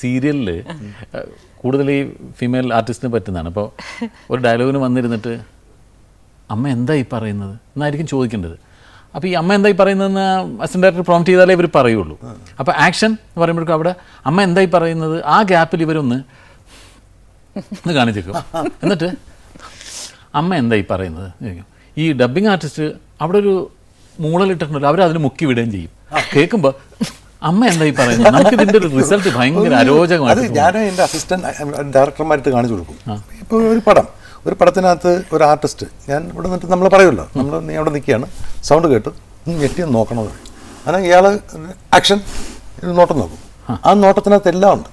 സീരിയലിൽ കൂടുതൽ ഈ ഫീമെയിൽ ആർട്ടിസ്റ്റിന് പറ്റുന്നതാണ്. അപ്പോൾ ഒരു ഡയലോഗിന് വന്നിരുന്നിട്ട് അമ്മ എന്താ ഈ പറയുന്നത്? എന്നായിരിക്കും ചോദിക്കേണ്ടത്. അപ്പോൾ ഈ അമ്മ എന്താ ഈ പറയുന്നതെന്ന് അസിസ്റ്റന്റ് ഡയറക്ടർ പ്രോംപ്റ്റ് ചെയ്താലേ ഇവർ പറയുള്ളൂ. അപ്പോൾ ആക്ഷൻ എന്ന് പറയുമ്പോഴേക്കും അവിടെ അമ്മ എന്താ ഈ പറയുന്നത്? ആ ഗ്യാപ്പിൽ ഇവരൊന്ന് ഒന്ന് കാണിച്ചേക്കും. എന്നിട്ട് അമ്മ എന്താ ഈ പറയുന്നത്? ഈ ഡബ്ബിംഗ് ആർട്ടിസ്റ്റ് അവിടെ ഒരു മൂളലിട്ടിട്ടുണ്ടല്ലോ അവർ അതിൽ മുക്കി വിടുകയും ചെയ്യും. കേൾക്കുമ്പോൾ അമ്മ എന്താ ഈ പറയുന്നത് നമുക്ക് ഇതിന്റെ ഒരു റിസൾട്ട് ഭയങ്കര അത് ഞാൻ എന്റെ അസിസ്റ്റന്റ് ഡയറക്ടർമാർക്ക് കാണിച്ചു കൊടുക്കും. ഇപ്പോൾ ഒരു പടം ഒരു പടത്തിനകത്ത് ഒരു ആർട്ടിസ്റ്റ് ഞാൻ ഇവിടെ നിന്നിട്ട് നമ്മൾ പറയുമല്ലോ നമ്മൾ നീ അവിടെ നിൽക്കുകയാണ് സൗണ്ട് കേട്ട് നീ ഞെട്ടി ഒന്ന് നോക്കണം എന്ന്. പറയും അങ്ങനെ ഇയാൾ ആക്ഷൻ നോട്ടം നോക്കും. ആ. നോട്ടത്തിനകത്ത് എല്ലാം ഉണ്ട്.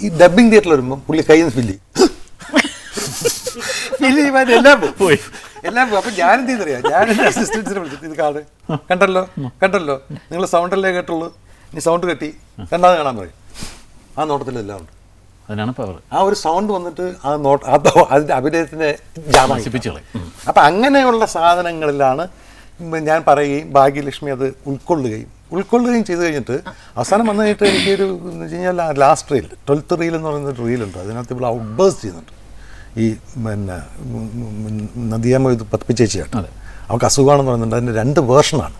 ഈ ഡബിങ് തിയേറ്ററിൽ വരുമ്പോൾ പുള്ളി കയ്യിൽ നിന്ന് ഫില്ല് ഫില്ല് ചെയ്യുമ്പോൾ എല്ലാം പോയി. എല്ലാം പോയി അപ്പം ഞാൻ എന്ത് ചെയ്തറിയാം ഞാൻ എന്റെ അസിസ്റ്റൻസിനെ വിളിച്ചിട്ട് ഇത് കാട് കണ്ടല്ലോ? കണ്ടല്ലോ? നിങ്ങൾ സൗണ്ടല്ലേ കേട്ടുള്ളൂ. ഇനി സൗണ്ട് കെട്ടി. രണ്ടാമത് കാണാൻ പറയും ആ നോട്ടത്തിലെല്ലാം ഉണ്ട്. അതിനാണ് പവർ ആ ഒരു സൗണ്ട് വന്നിട്ട് ആ നോട്ട് അത് അതിന്റെ അഭിനയത്തിനെ നശിപ്പിച്ചു കളയും. അപ്പം അങ്ങനെയുള്ള സാധനങ്ങളിലാണ് ഞാൻ പറയുകയും ഭാഗ്യലക്ഷ്മി അത് ഉൾക്കൊള്ളുകയും. ഉൾക്കൊള്ളുകയും ചെയ്തു കഴിഞ്ഞിട്ട് അവസാനം വന്നു കഴിഞ്ഞിട്ട് എനിക്കൊരു എന്ന് വെച്ച് കഴിഞ്ഞാൽ ലാസ്റ്റ് റീൽ ട്വൽത്ത് റീൽ എന്ന് പറയുന്ന ഒരു റീലുണ്ട് അതിനകത്ത് ഇവിടെ ഔട്ട്ബേഴ്സ് ചെയ്യുന്നുണ്ട്. ഈ പിന്നെ നദിയമ്മ ഇത് പത്തിപ്പിച്ചേച്ചിയാണ്. അവൾക്ക് അസുഖമാണെന്ന് പറയുന്നുണ്ട്. അതിന്റെ രണ്ട് വേർഷനാണ്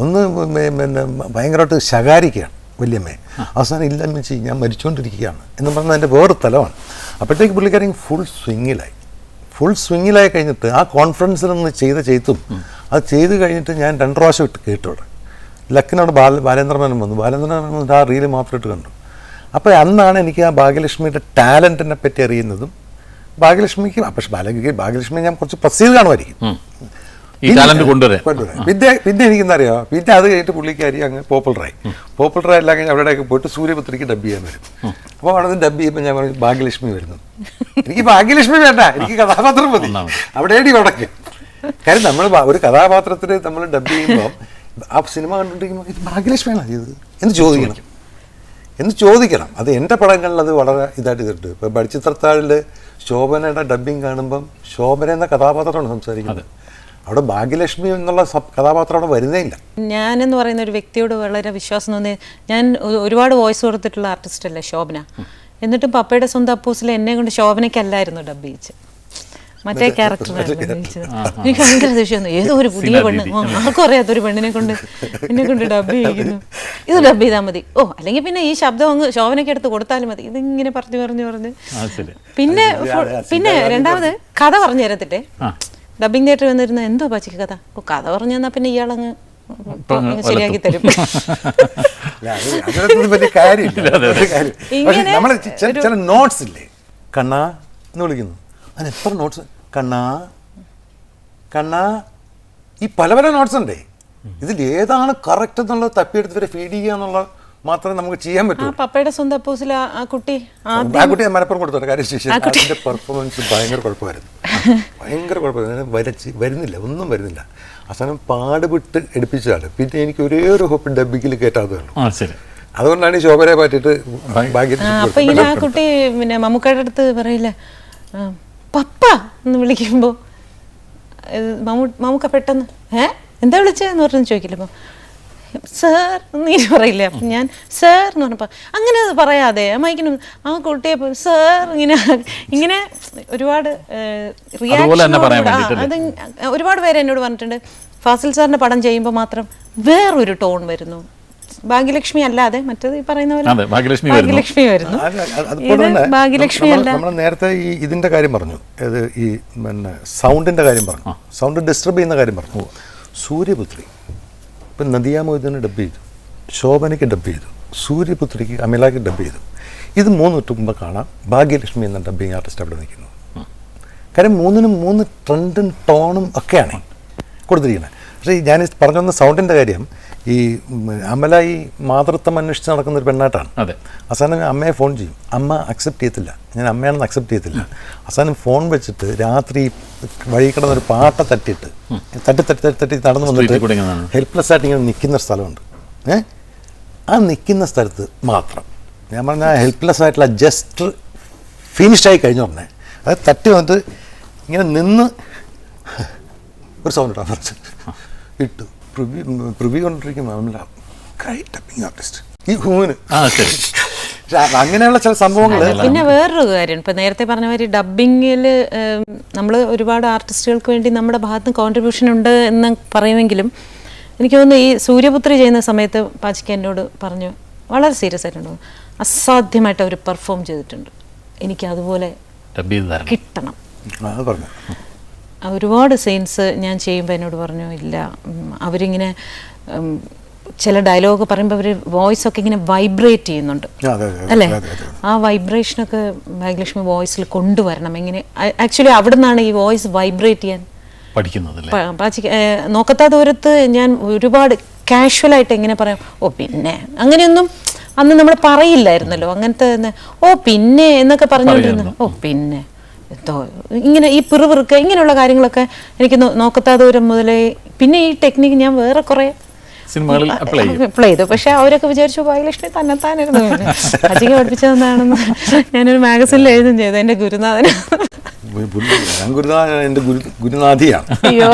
ഒന്ന് പിന്നെ ഭയങ്കരമായിട്ട് ശകാരിക്കുകയാണ് വല്യമ്മയെ. അവസാനം ഇല്ലെന്ന് വെച്ച് ഞാൻ മരിച്ചുകൊണ്ടിരിക്കുകയാണ് എന്ന് പറഞ്ഞാൽ അതിന്റെ വേറെ തലമാണ്. അപ്പോഴത്തേക്ക് പുള്ളിക്കാരൻ ഫുൾ സ്വിങ്ങിലായി ഫുൾ സ്വിങ്ങിലായി കഴിഞ്ഞിട്ട് ആ കോൺഫറൻസിൽ നിന്ന് ചെയ്ത ചെയ്തും അത് ചെയ്ത് കഴിഞ്ഞിട്ട് ഞാൻ രണ്ട് പ്രാവശ്യം ഇട്ട് കേട്ടോടെ ലക്കിനോട് ബാല ബാലേന്ദ്രമേനൻ വന്നു. ബാലേന്ദ്രമേനൻ വന്നിട്ട് ആ റീൽ മാത്രം ഇട്ട് കണ്ടു. അപ്പോൾ അന്നാണ് എനിക്ക് ആ ഭാഗ്യലക്ഷ്മിയുടെ ടാലന്റിനെ പറ്റി അറിയുന്നതും ഭാഗ്യലക്ഷ്മിക്ക് പക്ഷെ ബാലകി ഭാഗ്യലക്ഷ്മി ഞാൻ കുറച്ച് പ്രസീത് കാണുമായിരിക്കും. ഈ ടാലന്റ് കൊണ്ടുവരാൻ. കൊണ്ടുവരാൻ. പിന്നെ പിന്നെ എനിക്കെന്നറിയോ പിന്നെ അത് കഴിഞ്ഞിട്ട് പുള്ളിക്കാരി അങ്ങ് പോപ്പുലറായി പോപ്പുലറായി എല്ലാം കഴിഞ്ഞ് അവിടെയൊക്കെ പോയിട്ട് സൂര്യപുത്രിക്ക് ഡബ് ചെയ്യാൻ വരും. അപ്പോൾ അവിടെ നിന്ന് ഡബ് ചെയ്യുമ്പോൾ ഞാൻ പറഞ്ഞു ഭാഗ്യലക്ഷ്മി വരുന്നു. എനിക്ക് ഭാഗ്യലക്ഷ്മി വേണ്ട. എനിക്ക് കഥാപാത്രം മതി. അവിടെയാണ് വടക്ക്. കാര്യം നമ്മൾ ഒരു കഥാപാത്രത്തിന് നമ്മൾ ഡബ് ചെയ്യുമ്പോൾ ആ സിനിമ കണ്ടുകൊണ്ടിരിക്കുമ്പോൾ ഇത് ഭാഗ്യലക്ഷ്മിയാണ് ചെയ്തത് എന്ന് ചോദിക്കണം. എന്ന് ചോദിക്കണം. അത് എന്റെ പടങ്ങളിൽ അത് വളരെ ഇതായിട്ട് ഇതിട്ട് ഇപ്പോൾ ബടിച്ചിത്രത്താഴിൽ ശോഭനയുടെ ഡബ്ബിങ് കാണുമ്പം ശോഭന എന്ന കഥാപാത്രമാണ് സംസാരിക്കുന്നത്. അവിടെ ഭാഗ്യലക്ഷ്മി എന്നുള്ള കഥാപാത്രം അവിടെ വരുന്നേ ഇല്ല ഞാൻ എന്ന് പറയുന്ന ഒരു വ്യക്തിയോട് വളരെ വിശ്വാസം തോന്നി. ഞാൻ ഒരുപാട് വോയിസ് കൊടുത്തിട്ടുള്ള ആർട്ടിസ്റ്റ് അല്ലേ ശോഭന. എന്നിട്ടും പപ്പയുടെ സ്വന്തം അപ്പൂസിൽ എന്നെ കൊണ്ട് ശോഭനയ്ക്കല്ലായിരുന്നു ഡബ് ചെയ്യിച്ച് മറ്റേ ചെയ്യിച്ചത് എനിക്ക് ഭയങ്കര ദേഷ്യം ഏതോ ഒരു പുതിയ പെണ്ണ്. ആർക്കും അറിയാത്തൊരു പെണ്ണിനെ കൊണ്ട് എന്നെ കൊണ്ട് ഡബ് ചെയ്യിക്കുന്നു. ഇത് ഡബ് ചെയ്താൽ മതി. ഓ അല്ലെങ്കിൽ പിന്നെ ഈ ശബ്ദം അങ്ങ് ശോഭനയ്ക്ക് എടുത്ത് കൊടുത്താലും മതി. ഇതിങ്ങനെ പറഞ്ഞു പറഞ്ഞു പറഞ്ഞ്. പിന്നെ പിന്നെ രണ്ടാമത് കഥ പറഞ്ഞു തരത്തില്ലേ ആ. ഡബിങ് തിയേറ്റർ വന്നിരുന്ന എന്തോ പാച്ചിക്ക് കഥ. ഓ കഥ പറഞ്ഞു തന്നാ പിന്നെ ഇയാളങ്ങ് ശരിയാക്കി തരും. നമ്മൾ ചില നോട്ട്സ് ഇല്ലേ? കണ്ണാ എന്ന് വിളിക്കുന്നു. അതിന് എത്ര നോട്ട്സ് കണ്ണാ കണ്ണാ. ഈ പല പല നോട്ട്സ് ഉണ്ടേ. ഇതിൽ ഏതാണ് കറക്റ്റ് എന്നുള്ളത് തപ്പിയെടുത്ത് വരെ ഫീഡ് ചെയ്യുക എന്നുള്ള മാത്രമേ നമുക്ക് ചെയ്യാൻ ആ പറ്റൂ പപ്പയുടെ സ്വന്തം അപ്പോസിൽ ആ കുട്ടി ആ കുട്ടി മലപ്പുറം കൊടുത്തോട്ടെ. കാര്യം പെർഫോമൻസ് ഭയങ്കര കുഴപ്പമായിരുന്നു. ഭയങ്കര കുഴപ്പമില്ല. വരച്ച് വരുന്നില്ല ഒന്നും വരുന്നില്ല. അവസാനം പാടുപെട്ട് എടുപ്പിച്ചതാണ്. പിന്നെ എനിക്ക് ഒരേ ഒരു ഹോപ്പ് ഡബിക്കിൽ കേട്ടാതെ ഉള്ളൂ അതുകൊണ്ടാണ് ഈ ശോഭനയെ പറ്റിയിട്ട് ഭാഗ്യത്തിൽ ആ, കുട്ടി പിന്നെ മമ്മൂക്കയുടെ അടുത്ത് പറയില്ല പപ്പ എന്ന് വിളിക്കുമ്പോ മമ്മൂക്ക പെട്ടെന്ന് ഏ? എന്താ വിളിച്ചതെന്ന് പറഞ്ഞു ചോദിക്കില്ല അപ്പം സാർ നീ പറയില്ലേ? അപ്പം ഞാൻ സാർ എന്ന് പറഞ്ഞപ്പോൾ അങ്ങനെ അത് പറയാതെ ആ മൈക്കിന് ആ കുട്ടിയെ പോയി സാർ ഇങ്ങനെ ഇങ്ങനെ ഒരുപാട് റിയാക്ഷൻ അത് ഒരുപാട് പേര് എന്നോട് പറഞ്ഞിട്ടുണ്ട് ഫാസിൽ സാറിന്റെ പടം ചെയ്യുമ്പോൾ മാത്രം വേറൊരു ടോൺ വരുന്നു. ഭാഗ്യലക്ഷ്മി അല്ലാതെ മറ്റേത് ഈ പറയുന്ന പോലെ അതെ, ഭാഗ്യലക്ഷ്മി വരുന്നു. ഭാഗ്യലക്ഷ്മി അല്ല നമ്മൾ നേരത്തെ ഈ ഇതിന്റെ കാര്യം പറഞ്ഞു. ഇത് ഈ പിന്നെ സൗണ്ടിന്റെ കാര്യം പറഞ്ഞു. സൗണ്ട് ഡിസ്റ്റർബ് ചെയ്യുന്ന കാര്യം പറഞ്ഞു. സൂര്യപുത്രി. ഇപ്പം നദിയ മൊയ്തീനെ ഡബ് ചെയ്തു ശോഭനയ്ക്ക് ഡബ് ചെയ്തു സൂര്യപുത്രിക്ക് അമിലാക്ക് ഡബ് ചെയ്തു. ഇത് മൂന്ന് മുമ്പ് കാണാം. ഭാഗ്യലക്ഷ്മി എന്ന ഡബ്ബിങ് ആർട്ടിസ്റ്റ് അവിടെ നിൽക്കുന്നത് കാര്യം മൂന്നിനും മൂന്ന് ട്രെൻഡും ടോണും ഒക്കെയാണ് കൊടുത്തിരിക്കുന്നത്. പക്ഷേ ഞാൻ പറഞ്ഞു വന്ന സൗണ്ടിന്റെ കാര്യം ഈ അമല ഈ മാതൃത്വം അന്വേഷിച്ച് നടക്കുന്ന ഒരു പെണ്ണാട്ടാണ്. അതെ. അവസാനം അമ്മയെ ഫോൺ ചെയ്യും. അമ്മ അക്സെപ്റ്റ് ചെയ്യത്തില്ല. ഞാൻ അമ്മയാണെന്ന് അക്സെപ്റ്റ് ചെയ്യത്തില്ല. അവസാനം ഫോൺ വെച്ചിട്ട് രാത്രി വഴി കിടന്ന ഒരു പാട്ട തട്ടിയിട്ട് തട്ടി തട്ടി തട്ടി തട്ടി നടന്നു വന്നിട്ട് ഹെൽപ്ലെസ് ആയിട്ട് ഇങ്ങനെ നിൽക്കുന്ന ഒരു സ്ഥലമുണ്ട്. ഏഹ് ആ നിൽക്കുന്ന സ്ഥലത്ത് മാത്രം. ഞാൻ പറഞ്ഞ ഹെൽപ്ലെസ് ആയിട്ടുള്ള ജസ്റ്റ് ഫിനിഷായി കഴിഞ്ഞു പറഞ്ഞേ അത് തട്ടി വന്നിട്ട് ഇങ്ങനെ നിന്ന് ഒരു സൗണ്ട് ഇട്ടു. ഗ്രേറ്റ് ടപ്പിംഗ് ആർട്ടിസ്റ്റ് ഈ ആ ശരി. അങ്ങനെയുള്ള ചില സംഭവങ്ങൾ പിന്നെ വേറൊരു കാര്യം. ഇപ്പൊ നേരത്തെ പറഞ്ഞ മാതിരി ഡബിങ്ങിൽ നമ്മൾ ഒരുപാട് ആർട്ടിസ്റ്റുകൾക്ക് വേണ്ടി നമ്മുടെ ഭാഗത്ത് കോൺട്രിബ്യൂഷൻ ഉണ്ട് എന്ന് പറയുമെങ്കിലും എനിക്ക് തോന്നുന്നു ഈ സൂര്യപുത്രി ചെയ്യുന്ന സമയത്ത് പാച്ചിക്ക് എന്നോട് പറഞ്ഞു വളരെ സീരിയസ് ആയിട്ടുണ്ട് അസാധ്യമായിട്ട് അവർ പെർഫോം ചെയ്തിട്ടുണ്ട്. എനിക്ക് അതുപോലെ കിട്ടണം. അത് പറഞ്ഞു. ആ ഒരുപാട് സീൻസ് ഞാൻ ചെയ്യുമ്പോൾ എന്നോട് പറഞ്ഞു ഇല്ല അവരിങ്ങനെ ചില ഡയലോഗ് പറയുമ്പോൾ അവർ വോയിസ് ഒക്കെ ഇങ്ങനെ വൈബ്രേറ്റ് ചെയ്യുന്നുണ്ട്. അതെ, അതെ, അതെ, അല്ലേ. ആ വൈബ്രേഷനൊക്കെ ഭാഗ്യലക്ഷ്മി വോയിസിൽ കൊണ്ടുവരണം. ഇങ്ങനെ ആക്ച്വലി അവിടെ നിന്നാണ് ഈ വോയിസ് വൈബ്രേറ്റ് ചെയ്യാൻ. പഠിക്കുന്നതല്ലേ പ- പാച്ചി ഏഹ്, നോക്കത്താ ദൂരത്ത് ഞാൻ ഒരുപാട് കാഷ്വലായിട്ട് എങ്ങനെ പറയാം ഓ പിന്നെ. അങ്ങനെയൊന്നും അന്ന് നമ്മൾ പറയില്ലായിരുന്നല്ലോ. അങ്ങനത്തെ ഓ പിന്നെ എന്നൊക്കെ പറഞ്ഞുകൊണ്ടിരുന്നു ഓ പിന്നെ. ഇങ്ങനെ ഈ പിറുപിറുക്ക് ഇങ്ങനെയുള്ള കാര്യങ്ങളൊക്കെ എനിക്ക് നോക്കത്താ ദൂരം മുതലേ പിന്നെ ഈ ടെക്നിക്ക് ഞാൻ വേറെ കുറേ സിനിമകളിൽ അപ്ലൈ ചെയ്തു. പക്ഷെ അവരൊക്കെ വിചാരിച്ചു ഭാഗ്യലക്ഷ്മി തന്നെത്താനായിരുന്നു. അജിക്ക് പഠിപ്പിച്ചതെന്നാണെന്ന് ഞാനൊരു മാഗസിനിൽ എഴുതും ചെയ്തു എന്റെ ഗുരുനാഥൻ. പുള്ളി- ഞാൻ ഗുരുനാഥ എന്റെ ഗുരു ഗുരുനാഥിയാണ്. അയ്യോ.